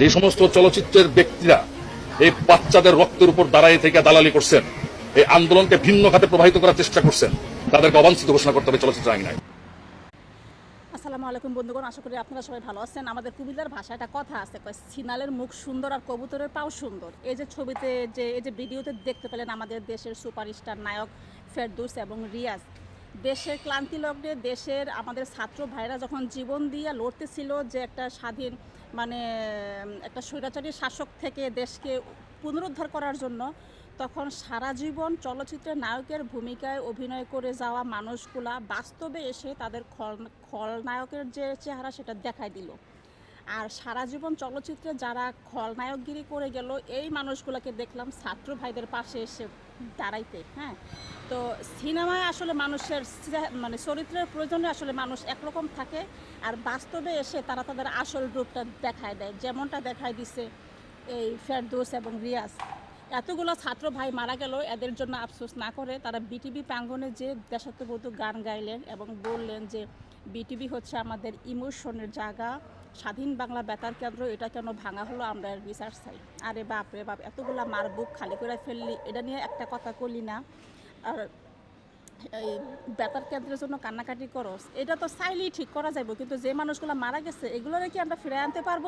যে সমস্ত চলচ্চিত্রের ব্যক্তিরা এই বাচ্চাদের রক্তের উপর দাঁড়াই থেকে দালালি করছেন, এই আন্দোলনকে ভিন্ন খাতে প্রবাহিত করার চেষ্টা করছেন, তাদেরকে অবাঞ্ছিত ঘোষণা করতে হবে চলচ্চিত্র আইনায় আসসালামু আলাইকুম বন্ধুগণ, আশা করি আপনারা সবাই ভালো আছেন। আমাদের কুমিল্লার একটা কথা আছে সিনালের মুখ সুন্দর আর কবুতরের পাও সুন্দর। এই যে ছবিতে যে, এই যে ভিডিওতে দেখতে পেলেন আমাদের দেশের সুপারস্টার নায়ক ফেরদৌস এবং রিয়াজ দেশের ক্লান্তি লগ্নে দেশের আমাদের ছাত্র ভাইরা যখন জীবন দিয়ে লড়তেছিল যে একটা স্বাধীন মানে একটা স্বৈরাচারী শাসক থেকে দেশকে পুনরুদ্ধার করার জন্য, তখন সারা জীবন চলচ্চিত্রের নায়কের ভূমিকায় অভিনয় করে যাওয়া মানুষগুলা বাস্তবে এসে তাদের খল, খলনায়কের যে চেহারা সেটা দেখায় দিল। আর সারা জীবন চলচ্চিত্রে যারা খলনায়কগিরি করে গেল, এই মানুষগুলোকে দেখলাম ছাত্র ভাইদের পাশে এসে দাঁড়াইতে হ্যাঁ? তো সিনেমায় আসলে মানুষের মানে চরিত্রের প্রয়োজনে আসলে মানুষ একরকম থাকে আর বাস্তবে এসে তারা তাদের আসল রূপটা দেখায় দেয়। যেমনটা দেখায় দিছে এই ফেরদৌস এবং রিয়াজ। এতগুলো ছাত্র ভাই মারা গেল, এদের জন্য আফসোস না করে তারা বিটিভি প্রাঙ্গণে যে দেশাত্মবোধক গান গাইলেন এবং বললেন যে বিটিভি হচ্ছে আমাদের ইমোশনের জায়গা স্বাধীন বাংলা বেতার কেন্দ্র, এটা কেন ভাঙা হলো আমরা বিচার চাই? আরে বাপ রে বাপ, এতগুলা মার বুক খালি করে ফেললি, এটা নিয়ে একটা কথা করলি না। আর এই বেতার কেন্দ্রের জন্য কান্নাকাটি করস, এটা তো চাইলেই ঠিক করা যাবে কিন্তু যে মানুষগুলো মারা গেছে, এগুলোরে কি আমরা ফিরে আনতে পারব?